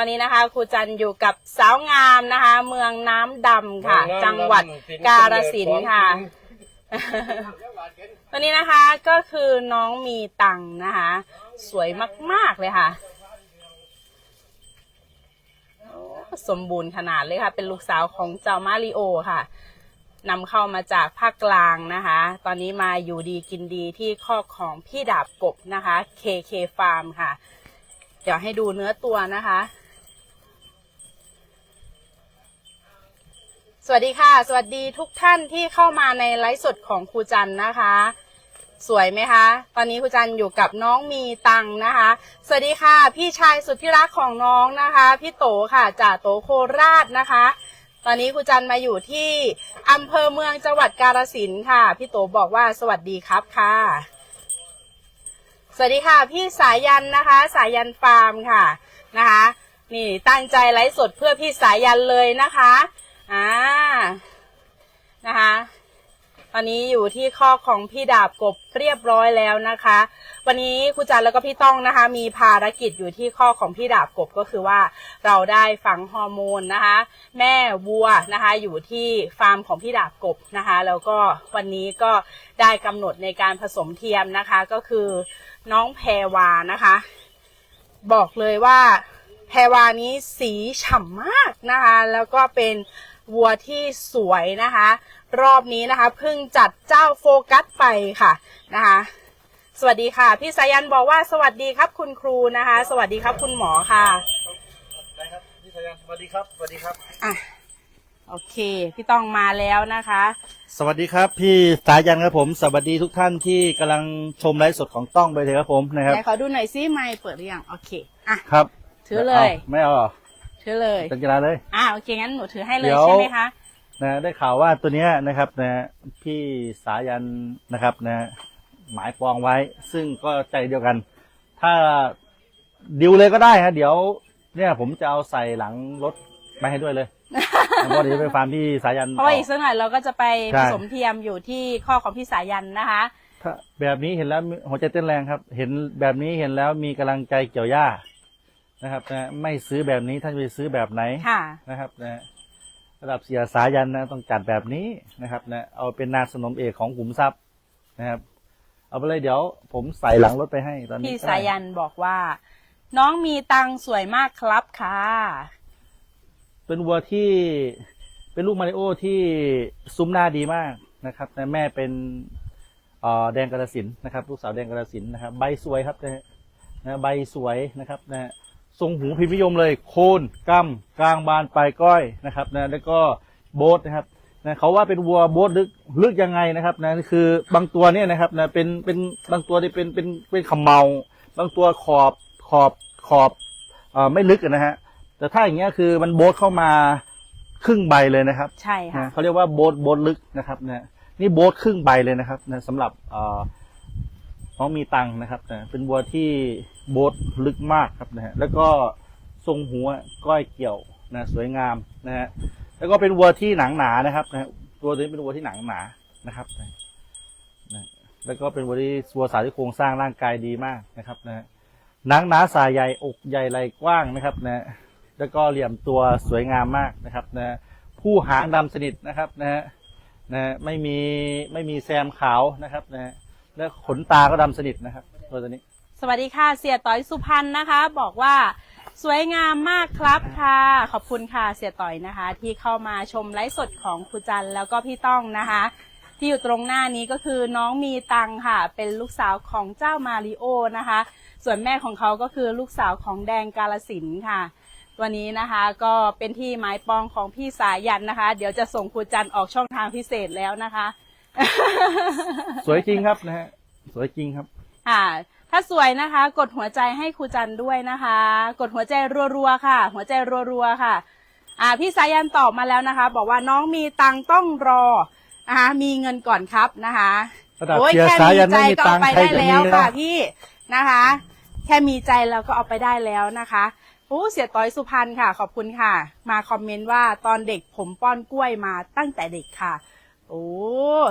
อนนี้นะคะครูจันอยู่กับสาวงามนะคะ เมืองน้ำดำค่ะ จังหวัดกาฬสินธุ์ค่ะ ตอนนี้นะคะก็คือน้องมีตังค์นะคะ สวยมาก ๆ เลยค่ะโอ้สมบูรณ์ขนาดเลยค่ะ เป็นลูกสาวของเจ้ามาริโอค่ะนำเข้ามาจากภาคกลางนะคะ ตอนนี้มาอยู่ดีกินดีที่คอกของพี่ดาบกบนะคะ KK Farm ค่ะ เดี๋ยวให้ดูเนื้อตัวนะคะ สวัสดีค่ะ สวัสดีทุกท่านที่เข้ามาในไลฟ์สดของครูจันนะคะ สวยไหมคะ ตอนนี้ครูจันอยู่กับน้องมีตังนะคะ สวัสดีค่ะ พี่ชายสุดที่รักของน้องนะคะ พี่โตค่ะจ่าโตโคราชนะคะ ตอนนี้ครูจันมาอยู่ที่อำเภอเมืองจังหวัดกาฬสินธุ์ค่ะ พี่โตบอกว่าสวัสดีครับค่ะ สวัสดีค่ะ พี่สายันนะคะ สายันฟาร์มค่ะนะคะ นี่ตั้งใจไลฟ์สดเพื่อพี่สายันเลยนะคะ อ่านะคะตอนนี้อยู่ที่ข้อของพี่ดาบกบเรียบร้อยแล้วนะคะ วันนี้ครูจันแล้วก็พี่ต้องนะคะ มีภารกิจอยู่ที่ข้อของพี่ดาบกบก็คือว่าเราได้ฝังฮอร์โมนนะคะ แม่วัวนะคะ อยู่ที่ฟาร์มของพี่ดาบกบนะคะ แล้วก็วันนี้ก็ได้กำหนดในการผสมเทียมนะคะ ก็คือน้องแพรวานะคะ บอกเลยว่าแพรวานี้สีฉ่ำมากนะคะ แล้วก็เป็น วัวที่สวยนะคะ รอบนี้นะคะเพิ่งจัดเจ้าโฟกัสไปค่ะนะคะ สวัสดีค่ะ พี่สายันบอกว่าสวัสดีครับคุณครูนะคะ สวัสดีครับคุณหมอค่ะได้ครับพี่สายันสวัสดีครับสวัสดีครับอะโอเค พี่ต้องมาแล้วนะคะ สวัสดีครับ พี่สายันครับผม สวัสดีทุกท่านที่กำลังชมไลฟ์สดของต้องไปเลยครับผมนะครับไหนขอดูหน่อยซิไม่เปิดหรือยังโอเคอะครับ ถือเลยาไม่เอาเหรอ ถือเลยเป็นกีฬาเลยอะโอเคงั้นหนูถือให้เลยเดี๋ยวใช่ไหมคะนะได้ข่าวว่าตัวเนี้ยนะครับนะพี่สายันนะครับนะหมายปองไว้ ซึ่งก็ใจเดียวกัน ถ้าดิวเลยก็ได้ฮะเดี๋ยว เนี่ยผมจะเอาใส่หลังรถไปให้ด้วยเลยเพราะเดี๋ยวไปฟาร์มพี่สายันเพราะว่าอีกสักหน่อยเราก็จะไปใช่ผสมเทียมอยู่ที่ข้อของพี่สายันนะคะถ้าแบบนี้เห็นแล้วหัวใจเต้นแรงครับ เห็นแบบนี้เห็นแล้วมีกำลังใจเกี่ยวหญ้า นะครับนะไม่ซื้อแบบนี้ท่านไปซื้อแบบไหนค่ะนะครับนะระดับเสียสายันนะต้องจัดแบบนี้นะครับนะเอาเป็นนางสนมเอกของขุมทรัพย์นะครับ เอาไปเลยเดี๋ยวผมใส่หลังรถไปให้ตอนนี้พี่ก็ได้สายันบอกว่า น้องมีตังค์สวยมากครับค่ะ เป็นวัวที่เป็นลูกมาริโอที่ซุ้มหน้าดีมากนะครับนะแม่เป็นเอ่อแดงกระสินธุ์นะครับ ลูกสาวแดงกระสินธุ์นะครับ ใบสวยครับนะฮะนะใบสวยนะครับนะฮะ ทรงหูพิมพ์นิยมเลย โคนกำกลางบานปลายก้อยนะครับนะแล้วก็โบทนะครับนะเขาว่าเป็นวัวโบทลึกลึกยังไงนะครับนะคือบางตัวเนี่ยนะครับนะเป็นเป็นบางตัวที่เป็นเป็นเป็นขมเมา บางตัวขอบขอบขอบเอ่อไม่ลึกอะนะฮะแต่ถ้าอย่างเงี้ยคือมันโบทเข้ามาครึ่งใบเลยนะครับใช่ค่ะนะเขาเรียกว่าโบทโบทลึกนะครับนะนี่โบทครึ่งใบเลยนะครับนะสำหรับเอ่อ น้องมีตังค์นะครับนะเป็นวัวที่โบทลึกมากครับนะฮะแล้วก็ทรงหัวก้อยเกี่ยวนะสวยงามนะฮะแล้วก็เป็นวัวที่หนังหนานะครับนะตัวนี้เป็นวัวที่หนังหนานะครับนะนะแล้วก็เป็นวัวที่วัวสายที่โครงสร้างร่างกายดีมากนะครับนะหนังหนาสายใหญ่อกใหญ่ไหลกว้างนะครับนะแล้วก็เหลี่ยมตัวสวยงามมากนะครับนะผู้หางดำสนิทนะครับนะฮะนะไม่มีไม่มีแซมขาวนะครับนะฮะ แล้วขนตาก็ดำสนิทนะครับตัวตัวนี้สวัสดีค่ะ เสียต่อยสุพรรณนะคะ บอกว่าสวยงามมากครับค่ะ ขอบคุณค่ะเสียต่อยนะคะ ที่เข้ามาชมไลฟ์สดของครูจันแล้วก็พี่ต้องนะคะ ที่อยู่ตรงหน้านี้ก็คือน้องมีตังค่ะ เป็นลูกสาวของเจ้ามาริโอนะคะ ส่วนแม่ของเขาก็คือลูกสาวของแดงกาลสินธุ์ค่ะ วันนี้นะคะก็เป็นที่หมายปองของพี่สายันนะคะ เดี๋ยวจะส่งครูจันออกช่องทางพิเศษแล้วนะคะ สวยจริงครับนะฮะสวยจริงครับ ค่ะ ถ้าสวยนะคะ กดหัวใจให้ครูจันด้วยนะคะ กดหัวใจรัวๆค่ะ หัวใจรัวๆค่ะ อ่า พี่สายันตอบมาแล้วนะคะ บอกว่าน้องมีตังค์ต้องรอนะคะมีเงินก่อนครับนะคะระดับโอ้ยเสียแค่สายัมีนใจไม่มีก็ตัเอางค์ไปใครได้จะแล้วมีค่ะนะ พี่นะคะ แค่มีใจเราก็เอาไปได้แล้วนะคะโอ้เสียต้อยสุพรรณค่ะ ขอบคุณค่ะ มาคอมเมนต์ว่าตอนเด็กผมป้อนกล้วยมาตั้งแต่เด็กค่ะ โอ้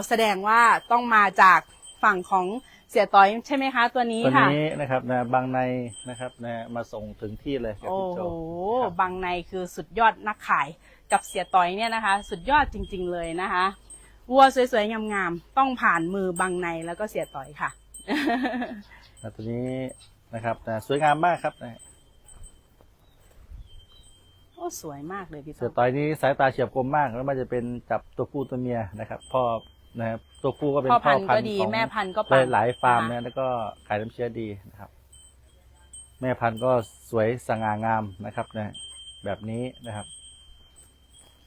แสดงว่าต้องมาจากฝั่งของเสียต้อยใช่ไหมคะตัวนี้ตัวค่ะ นี้นะครับนะบางในนะครับนะมาส่งถึงที่เลยกับโอ้พี่โจโหครับ บางในคือสุดยอดนักขายกับเสียต่อยเนี่ยนะคะ สุดยอดจริง ๆเลยนะคะวัวสวยๆงามๆต้องผ่านมือบางในแล้วก็เสียต่อยค่ะแล้วตัวนี้นะครับนะสวยงามมากครับนะ โอ้สวยมากเลยพี่เสืต้อนต่อยนี้สายตาเฉียบคมมากแล้วมันจะเป็นจับตัวผู้ตัวเมียนะครับพ่อนะครับตัวผู้ก็เป็นพ่อพ่พัอนธุ์พันก็ธุ์ดีของแม่พันธุ์ก็หปัลางยหลายฟาร์มนะคะเนี่ยแล้วก็ขายน้ำเชื้อดีนะครับ แม่พันธุ์ก็สวยสง่างามนะครับนะแบบนี้นะครับ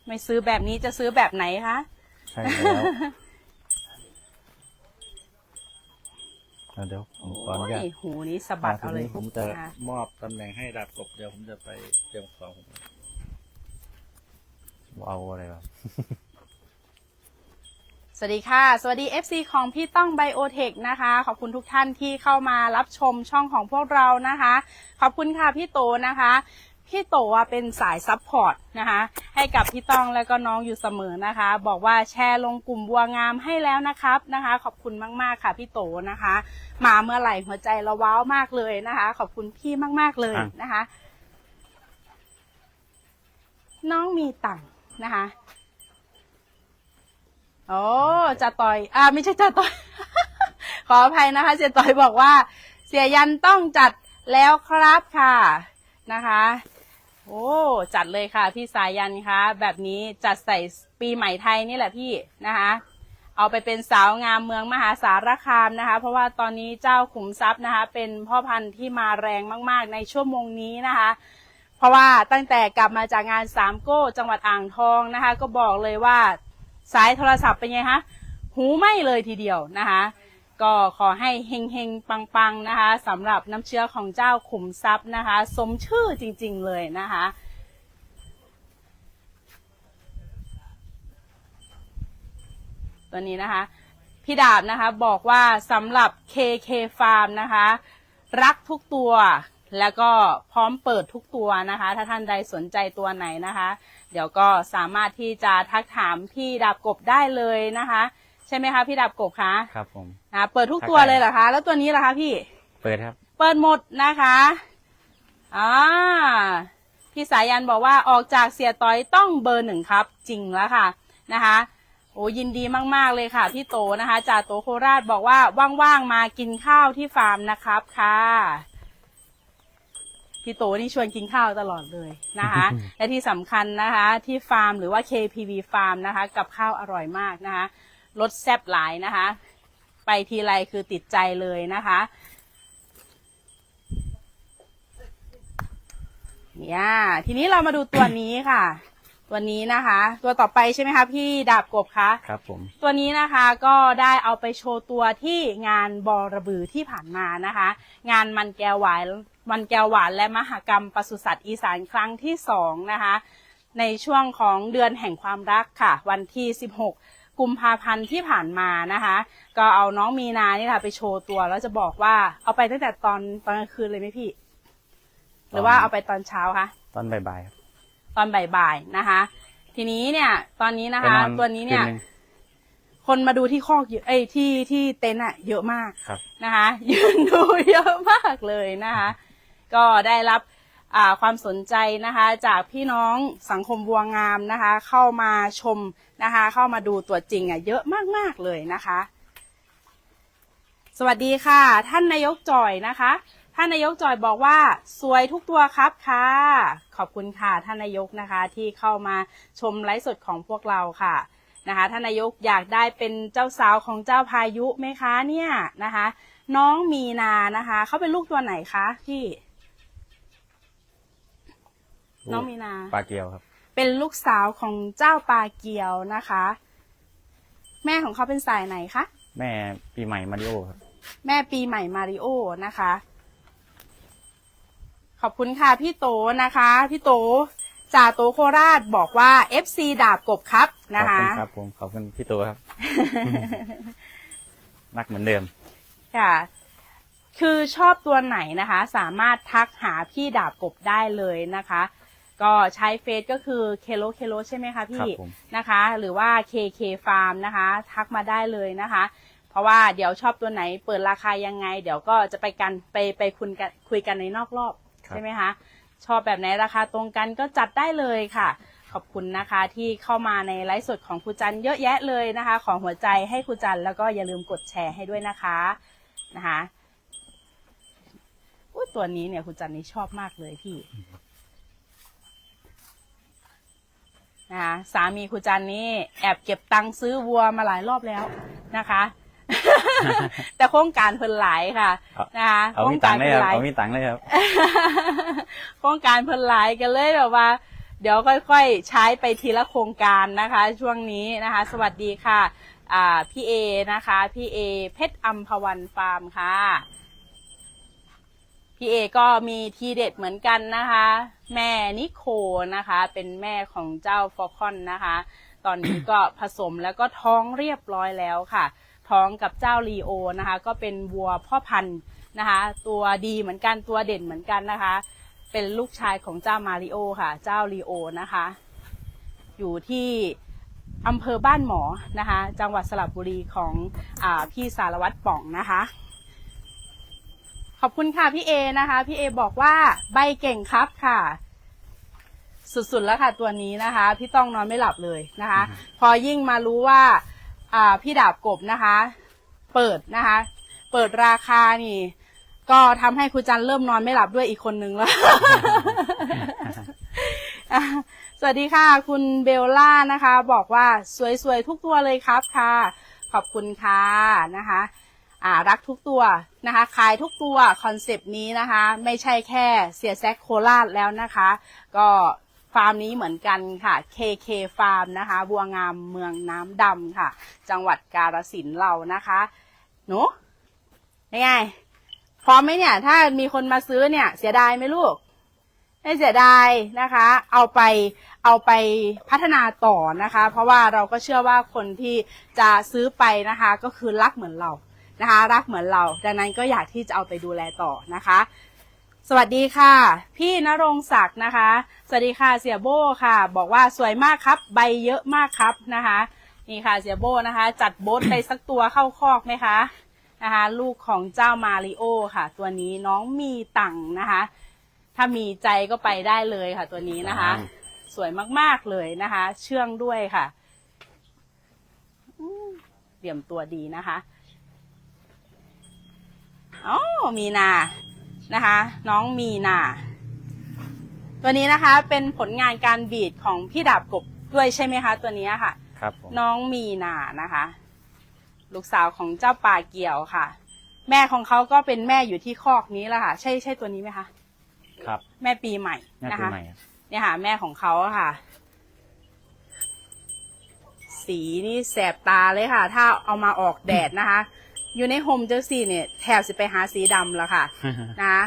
ไม่ซื้อแบบนี้จะซื้อแบบไหนคะ ใช่แล้วอะเดี๋ยวผมขออนุญาตโอ้ยหูนี้สะบัดทีเอาเลยนี้ผมจะนะคะมอบตำแหน่งให้ดาบกบเดี๋ยวผมจะไปเตรียมของผม เอาอะไรวะสวัสดีค่ะ สวัสดี FC ของพี่ต้องไบโอเทคนะคะ ขอบคุณทุกท่านที่เข้ามารับชมช่องของพวกเรานะคะ ขอบคุณค่ะพี่โตนะคะ พี่โตอะเป็นสายซัพพอร์ตนะคะ ให้กับพี่ต้องแล้วก็น้องอยู่เสมอนะคะ บอกว่าแชร์ลงกลุ่มบัวงามให้แล้วนะครับนะคะ ขอบคุณมากๆค่ะพี่โตนะคะ มาเมื่อไหร่หัวใจเราว้าวมากเลยนะคะ ขอบคุณพี่มากๆเลยนะคะ น้องมีตังค์ นะคะโอ้จ่าต่อย อ่า ไม่ใช่จ่าต่อย ขออภัยนะคะเสียต่อยบอกว่า เสียยันต้องจัดแล้วครับค่ะนะคะ โอ้จัดเลยค่ะ พี่สายันคะแบบนี้จัดใส่ปีใหม่ไทยนี่แหละพี่นะคะเอาไปเป็นสาวงามเมืองมหาสารคามนะคะ เพราะว่าตอนนี้เจ้าขุมทรัพย์นะคะ เป็นพ่อพันธุ์ที่มาแรงมาก ๆ ในชั่วโมงนี้นะคะ เพราะว่าตั้งแต่กลับมาจากงานสามโก้จังหวัดอ่างทองนะคะ ก็บอกเลยว่าสายโทรศัพท์เป็นไงคะหูไม่เลยทีเดียวนะคะ ก็ขอให้เฮงเฮงปังปังๆนะคะสำหรับน้ำเชื้อของเจ้าขุมทรัพย์นะคะ สมชื่อจริงๆเลยนะคะตัวนี้นะคะพี่ดาบนะคะบอกว่าสำหรับ KK Farm นะคะ รักทุกตัว แล้วก็พร้อมเปิดทุกตัวนะคะ ถ้าท่านใดสนใจตัวไหนนะคะ เดี๋ยวก็สามารถที่จะทักถามพี่ดาบกบได้เลยนะคะ ใช่ไหมคะพี่ดาบกบคะครับผมนะเปิดทุกตัวเลยเหรอคะ แล้วตัวนี้ล่ะคะพี่ เปิดครับ เปิดหมดนะคะอ่าพี่สายันบอกว่าออกจากเสียต้อยต้องเบอร์หนึ่งครับ จริงแล้วค่ะนะคะโอ้ยินดีมาก ๆ เลยค่ะพี่โตนะคะจากโตโคราชบอกว่าว่าง ๆ มากินข้าวที่ฟาร์มนะครับค่ะ พี่โตนี่ชวนกินข้าวตลอดเลยนะคะ และที่สำคัญนะคะที่ฟาร์มหรือว่า KPV ฟาร์มนะคะ กับข้าวอร่อยมากนะคะรสแซ่บหลายนะคะ ไปทีไรคือติดใจเลยนะคะเนี่ยทีนี้เรามาดูตัวนี้ค่ะ ตัวนี้นะคะ ตัวต่อไปใช่ไหมคะพี่ดาบกบคะครับผมตัวนี้นะคะก็ได้เอาไปโชว์ตัวที่งานบอระบือที่ผ่านมานะคะ งานมันแก้วหวาน มันแก้วหวานและมหกรรมปศุสัตว์อีสานครั้งที่สองนะคะในช่วงของเดือนแห่งความรักค่ะ วันที่ 16 กุมภาพันธ์ที่ผ่านมานะคะ ก็เอาน้องมีนานี่แหละไปโชว์ตัวแล้วจะบอกว่าเอาไปตั้งแต่ตอนตอนกลางคืนเลยไหมพี่ หรือว่าเอาไปตอนเช้าคะตอนบ่ายๆครับตอนบ่ายๆนะคะ ทีนี้เนี่ย ตอนนี้นะไปคะนอนตัวนี้เนี่ย คืหง คนมาดูที่คอกเยอะเอ้ยที่ที่เต็นท์อะเยอะมากครับ นะคะ ยืนดูเยอะมากเลยนะคะ ก็ได้รับความสนใจนะคะจากพี่น้องสังคมบัวงามนะคะ เข้ามาชมนะคะ เข้ามาดูตัวจริงอะเยอะมากๆเลยนะคะ สวัสดีค่ะ ท่านนายกจอยนะคะ ท่านนายกจอยบอกว่าสวยทุกตัวครับค่ะ ขอบคุณค่ะท่านนายกนะคะที่เข้ามาชมไลฟ์สดของพวกเราค่ะนะคะท่านนายกอยากได้เป็นเจ้าสาวของเจ้าพายุไหมคะเนี่ยนะคะ น้องมีนานะคะเขาเป็นลูกตัวไหนคะพี่ น้องมีนา ปลาเกียวครับ เป็นลูกสาวของเจ้าปลาเกียวนะคะ แม่ของเขาเป็นสายไหนคะ แม่ปีใหม่มาริโอครับ แม่ปีใหม่มาริโอนะคะ ขอบคุณค่ะพี่โตนะคะ พี่โตจ่าโตโคราชบอกว่า FC ดาบกบครับขนะอบคะคุณครับผมขอบคุณพี่ตัวครับนักเหมือนเดิม ค่ะ คือชอบตัวไหนนะคะ สามารถทักหาพี่ดาบกบได้เลยนะคะ ก็ใช้เฟซก็คือเคโลเคโลใช่ไหมคะพี่ครับผม นะคะ หรือว่า KK Farm นะคะ ทักมาได้เลยนะคะ เพราะว่าเดี๋ยวชอบตัวไหนเปิดราคายังไง เดี๋ยวก็จะไปกันไปไปคุยกันคุยกันในนอกรอบ ครับ ใช่ไหมคะ ชอบแบบไหนราคาตรงกันก็จัดได้เลยค่ะ ขอบคุณนะคะที่เข้ามาในไลฟ์สดของครูจันเยอะแยะเลยนะคะ ของหัวใจให้ครูจันแล้วก็อย่าลืมกดแชร์ให้ด้วยนะคะนะคะอุ้ยตัวนี้เนี่ยครูจันนี่ชอบมากเลยพี่ นะคะสามีครูจันนี่แอบเก็บตังค์ซื้อวัวมาหลายรอบแล้วนะคะ แต่โครงการเพิ่นหลายค่ะเอานะคะเอาโครมีงตักางรค์เลยเพิ่คนรับหลายเอามีตังค์เลยครับโครงการเพิ่นหลายกันเลยแบบว่า เดี๋ยวค่อยๆ ใช้ไปทีละโครงการนะคะ ช่วงนี้นะคะ สวัสดีค่ะอ่าพี่เอนะคะพี่เอเพชรอัมพวันฟาร์มค่ะ พี่เอก็มีทีเด็ดเหมือนกันนะคะ แม่นิโคนะคะ เป็นแม่ของเจ้าฟอคอนนะคะ ตอนนี้ก็ผสมแล้วก็ท้องเรียบร้อยแล้วค่ะ ท้องกับเจ้าลีโอนะคะ ก็เป็นวัวพ่อพันธุ์นะคะ ตัวดีเหมือนกันตัวเด่นเหมือนกันนะคะ เป็นลูกชายของเจ้ามาริโอค่ะ เจ้าลีโอนะคะ อยู่ที่อำเภอบ้านหมอนะคะ จังหวัดสระบุรีของอพี่สารวัตรป่องนะคะ ขอบคุณค่ะพี่เอนะคะพี่เอบอกว่าใบเก่งครับค่ะ สุดๆแล้วค่ะตัวนี้นะคะ พี่ต้องนอนไม่หลับเลยนะคะ พอยิ่งมารู้ว่าอ่าพี่ดาบกบนะคะ เปิดนะคะ เปิดราคานี่ ก็ทำให้ครูจันเริ่มนอนไม่หลับด้วยอีกคนนึงแล้วอะสวัสดีค่ะ คุณเบลล่านะคะ บอกว่าสวยๆทุกตัวเลยครับค่ะ ขอบคุณค่ะนะคะ อ่ารักทุกตัวนะคะขายทุกตัวคอนเซปต์นี้นะคะ ไม่ใช่แค่เสียแซกโคราชแล้วนะคะ ก็ฟาร์มนี้เหมือนกันค่ะ KK ฟาร์มนะคะ บัวงามเมืองน้ำดำค่ะ จังหวัดกาฬสินธุ์เรานะคะหนูยังไงพร้อมไหมเนี่ย ถ้ามีคนมาซื้อเนี่ย เสียดายไหมลูกไม่เสียดายนะคะ เอาไปเอาไปพัฒนาต่อนะคะ เพราะว่าเราก็เชื่อว่าคนที่จะซื้อไปนะคะ ก็คือรักเหมือนเรา นะคะ รักเหมือนเรา ดังนั้นก็อยากที่จะเอาไปดูแลต่อนะคะ สวัสดีค่ะ พี่นรงศักดิ์นะคะ สวัสดีค่ะเสียโบค่ะ บอกว่าสวยมากครับ ใบเยอะมากครับนะคะนี่ค่ะเสียโบนะคะ จัดโบทไปสักตัวเข้าคอกไหมคะนะคะลูกของเจ้ามาริโอค่ะ ตัวนี้น้องมีตังค์นะคะ ถ้ามีใจก็ไปได้เลยค่ะ ตัวนี้นะคะว้าวสวยมากๆเลยนะคะ เชื่องด้วยค่ะอืมเตรียมตัวดีนะคะ อ๋อมีนานะคะ น้องมีนา ตัวนี้นะคะเป็นผลงานการบีดของพี่ดาบกบด้วยใช่ไหมคะ ตัวนี้ค่ะ ครับผมน้องมีนานะคะ ลูกสาวของเจ้าป่าเกี่ยวค่ะ แม่ของเขาก็เป็นแม่อยู่ที่คอกนี้แหละค่ะ ใช่ใช่ตัวนี้ไหมคะ ครับ แม่ปีใหม่แม่นะปีคะ ใหม่ครับเนี่ยค่ะแม่ของเขาอะค่ะ สีนี่แสบตาเลยค่ะ ถ้าเอามาออกแดดนะคะ อยู่ในโฮมเจอร์ซีเนี่ยแถบสิไปหาสีดำแล้วค่ะ นะ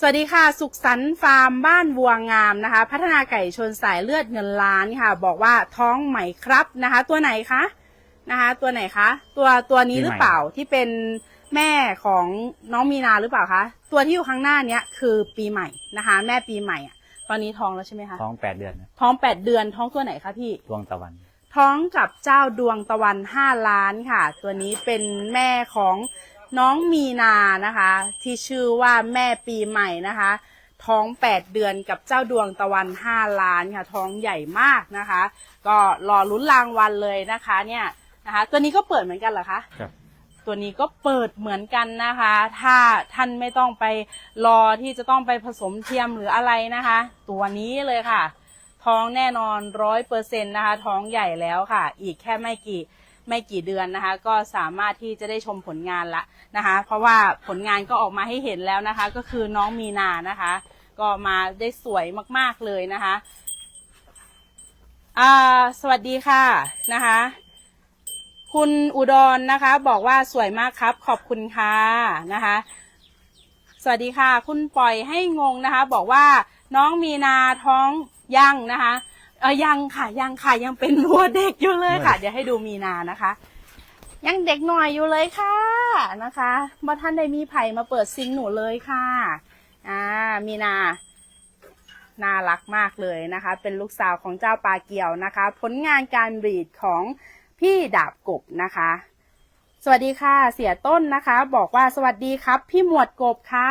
สวัสดีค่ะ สุขสันต์ฟาร์มบ้านวัวงามนะคะ พัฒนาไก่ชนสายเลือดเงินล้านค่ะ บอกว่าท้องใหม่ครับนะคะ ตัวไหนคะนะคะ ตัวไหนคะ ตัวตัวนี้หรือเปล่าที่เป็นแม่ของน้องมีนาหรือเปล่าคะตัวที่อยู่ข้างหน้าเนี้ยคือปีใหม่นะคะ แม่ปีใหม่อะตอนนี้ท้องแล้วใช่ไหมคะท้องแปดเดือนครับท้องแปดเดือนท้องตัวไหนคะพี่ดวงตะวัน ท้องกับเจ้าดวงตะวันห้าล้านค่ะ ตัวนี้เป็นแม่ของน้องมีนานะคะ ที่ชื่อว่าแม่ปีใหม่นะคะ ท้องแปดเดือนกับเจ้าดวงตะวันห้าล้านค่ะ ท้องใหญ่มากนะคะ ก็รอลุ้นรางวัลเลยนะคะเนี่ยนะคะ ตัวนี้ก็เปิดเหมือนกันเหรอคะครับตัวนี้ก็เปิดเหมือนกันนะคะ ถ้าท่านไม่ต้องไปรอที่จะต้องไปผสมเทียมหรืออะไรนะคะ ตัวนี้เลยค่ะ ท้องแน่นอนร้อยเปอร์เซ็นต์นะคะ ท้องใหญ่แล้วค่ะ อีกแค่ไม่กี่ไม่กี่เดือนนะคะ ก็สามารถที่จะได้ชมผลงานละนะคะ เพราะว่าผลงานก็ออกมาให้เห็นแล้วนะคะ ก็คือน้องมีนานะคะ ก็มาได้สวยมากๆเลยนะคะอ่าสวัสดีค่ะนะคะ คุณอุดรนะคะ บอกว่าสวยมากครับ ขอบคุณค่ะนะคะ สวัสดีค่ะ คุณปล่อยให้งงนะคะ บอกว่าน้องมีนาท้อง ยังนะคะเออยังค่ะยังค่ะยังเป็นวัวเด็กอยู่เลยค่ะ เดี๋ยวให้ดูมีนานะคะ ยังเด็กหน่อยอยู่เลยค่ะนะคะบ่ท่านได้มีไผ่มาเปิดซิงหนูเลยค่ะอ่ามีนาน่ารักมากเลยนะคะ เป็นลูกสาวของเจ้าปลาเกียวนะคะ ผลงานการบรีดของพี่ดาบกบนะคะ สวัสดีค่ะ เสียต้นนะคะ บอกว่าสวัสดีครับ พี่หมวดกบค่ะ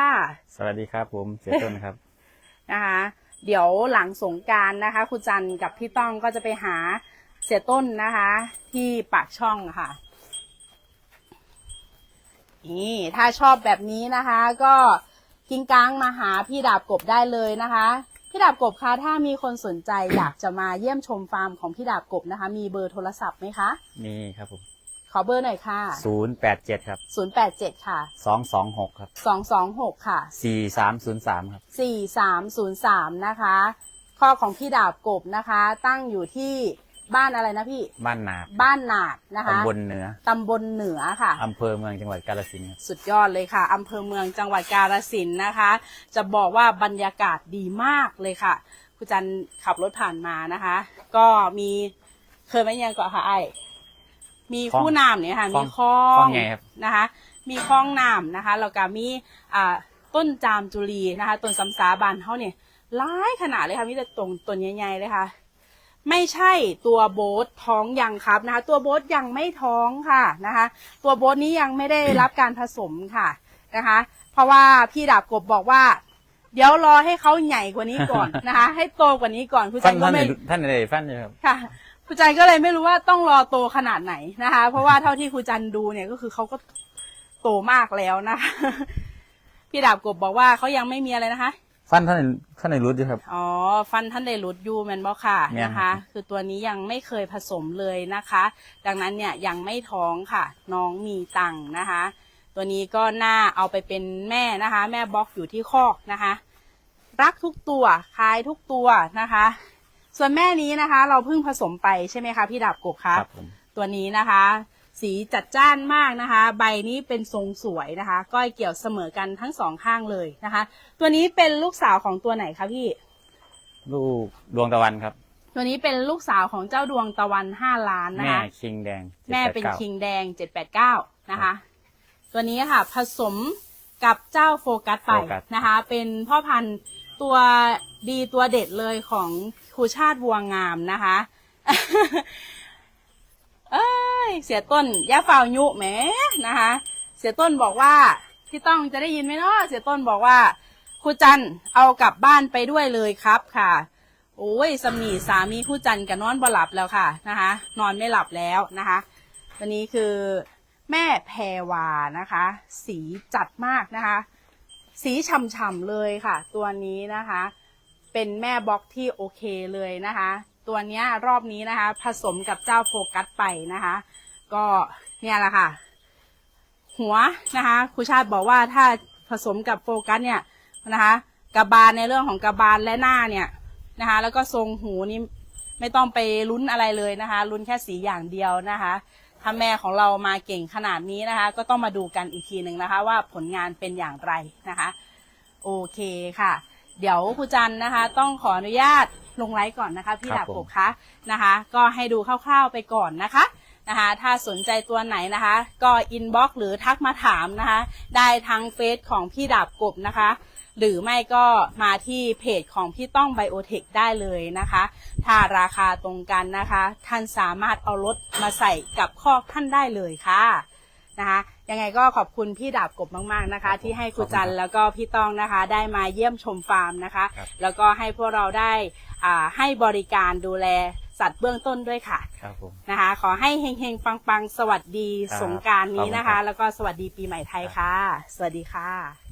สวัสดีครับผมเสียต้นครับนะคะ เดี๋ยวหลังสงการนะคะครูจันกับพี่ต้องก็จะไปหาเสียต้นนะคะ ที่ปากช่องค่ะนี่ถ้าชอบแบบนี้นะคะ ก็กิ้งก้างมาหาพี่ดาบกบได้เลยนะคะพี่ดาบกบคะถ้ามีคนสนใจอยากจะมาเยี่ยมชมฟาร์มของพี่ดาบกบนะคะ มีเบอร์โทรศัพท์ไหมคะ มีครับผม ขอเบอร์หน่อยค่ะ ศูนย์แปดเจ็ดครับ087 ค่ะ สองสองหกครับ226 ค่ะ สี่สามศูนย์สามครับ 4303 นะคะข้อของพี่ดาบกบนะคะ ตั้งอยู่ที่บ้านอะไรนะพี่ บ้านนาคบ้านหนาดนะคะตำบลเหนือตำบลเหนือค่ะ อำเภอเมืองจังหวัดกาฬสินธุ์ครับ สุดยอดเลยค่ะอำเภอเมืองจังหวัดกาฬสินธุ์นะคะ จะบอกว่าบรรยากาศดีมากเลยค่ะคุณจันขับรถผ่านมานะคะ ก็มีเคยไหมยังก่อนค่ะไอ้ มีคู่น้ำเนี่ยค่ะมีคลอคลองงไงครับ นะคะ มีคลองน้ำนะคะแล้วก็มีอ่าต้นจามจุลีนะคะต้นสำสาบานเขาเนี่ยร้ายขนาดเลยค่ะมีแต่ตรงต้นใหญ่ๆเลยค่ะ ไม่ใช่ตัวโบ๊ทท้องยังครับนะคะ ตัวโบ๊ทยังไม่ท้องค่ะนะคะ ตัวโบ๊ทนี้ยังไม่ได้รับการผสมค่ะนะคะ เพราะว่าพี่ดาบกบบอกว่า เดี๋ยวรอให้เขาใหญ่กว่านี้ก่อนนะคะ ให้โตกว่านี้ก่อนคุณฟัจันนก็ท่านไม่ ท่านอะไรฟันเลยครับ ค่ะค รูจันก็เลยไม่รู้ว่าต้องรอโตขนาดไหนนะคะ เพราะว่าเท่าที่ครูจันดูเนี่ยก็คือเขาก็โตมากแล้วนะคะพี่ดาบกบบอกว่าเขายังไม่มีอะไรนะคะ ฟันท่านท่านไหนรู้ดีครับ อ๋อ ฟันท่านได้หลุดอยูแมนบอค่ะแม่นนะคะ คือตัวนี้ยังไม่เคยผสมเลยนะคะ ดังนั้นเนี่ยยังไม่ท้องค่ะ น้องมีตังค์นะคะ ตัวนี้ก็น่าเอาไปเป็นแม่นะคะ แม่บล็อกอยู่ที่คอกนะคะ รักทุกตัวคลายทุกตัวนะคะ ส่วนแม่นี้นะคะ เราเพิ่งผสมไปใช่ไหมคะพี่ดาบกบคะครับผมตัวนี้นะคะ สีจัดจ้านมากนะคะ ใบนี้เป็นทรงสวยนะคะ ก้อยเกี่ยวเสมอกันทั้งสองข้างเลยนะคะ ตัวนี้เป็นลูกสาวของตัวไหนคะพี่ ลูกดวงตะวันครับ ตัวนี้เป็นลูกสาวของเจ้าดวงตะวันห้าล้านนะแม่คะ คิงแดงแม่เป็น789คิงแดงเจ็ดแปดเก้านะคะ ตัวนี้ค่ะ ผสมกับเจ้าโฟกัสไปโฟกัส นะคะ เป็นพ่อพันธุ์ตัวดีตัวเด็ดเลยของ ครูชาติวัวงามนะคะ เอ้ย เสียต้นย่าฝ่ายุแหมนะคะ เสียต้นบอกว่าพี่ต้องจะได้ยินไหมเนาะเสียต้นบอกว่าครูจันเอากลับบ้านไปด้วยเลยครับค่ะ โอ้ยสมีสามีครูจันกับนอนบ่หลับแล้วค่ะนะคะ นอนไม่หลับแล้วนะคะวันนี้คือแม่แพรวานะคะ สีจัดมากนะคะ สีฉ่ำๆเลยค่ะ ตัวนี้นะคะ เป็นแม่บล็อกที่โอเคเลยนะคะ ตัวนี้รอบนี้นะคะ ผสมกับเจ้าโฟกัสไปนะคะ ก็เนี่ยแหละค่ะ หัวนะคะครูชาติบอกว่าถ้าผสมกับโฟกัสเนี่ยนะคะกระบาลในเรื่องของกระบาลและหน้าเนี่ยนะคะ แล้วก็ทรงหูนี่ไม่ต้องไปลุ้นอะไรเลยนะคะลุ้นแค่สีอย่างเดียวนะคะถ้าแม่ของเรามาเก่งขนาดนี้นะคะ ก็ต้องมาดูกันอีกทีหนึ่งนะคะ ว่าผลงานเป็นอย่างไรนะคะ โอเคค่ะ เดี๋ยวครูจันนะคะ ต้องขออนุญาตลงไลฟ์ก่อนนะคะพี่ครัดาบบผม กบคะนะคะ ก็ให้ดูคร่าวๆไปก่อนนะคะนะคะ ถ้าสนใจตัวไหนนะคะ ก็อินบ็อกหรือทักมาถามนะคะ ได้ทั้งเฟซของพี่ดาบกบนะคะ หรือไม่ก็มาที่เพจของพี่ต้องไบโอเทคได้เลยนะคะ ถ้าราคาตรงกันนะคะ ท่านสามารถเอารถมาใส่กับคอกท่านได้เลยค่ะนะคะ ยังไงก็ขอบคุณพี่ดาบกบมาก ๆนะคะ ที่ให้ครูจันแล้วก็พี่ต้องนะคะ ได้มาเยี่ยมชมฟาร์มนะคะ ครับ แล้วก็ให้พวกเราได้อ่าให้บริการดูแลสัตว์เบื้องต้นด้วยค่ะครับผม นะคะ ขอให้เฮงๆปังๆ สวัสดีครับสงกรารนี้นะขอบคุณครัคะ บ แล้วก็สวัสดีปีใหม่ไทยค่ะ สวัสดีค่ะ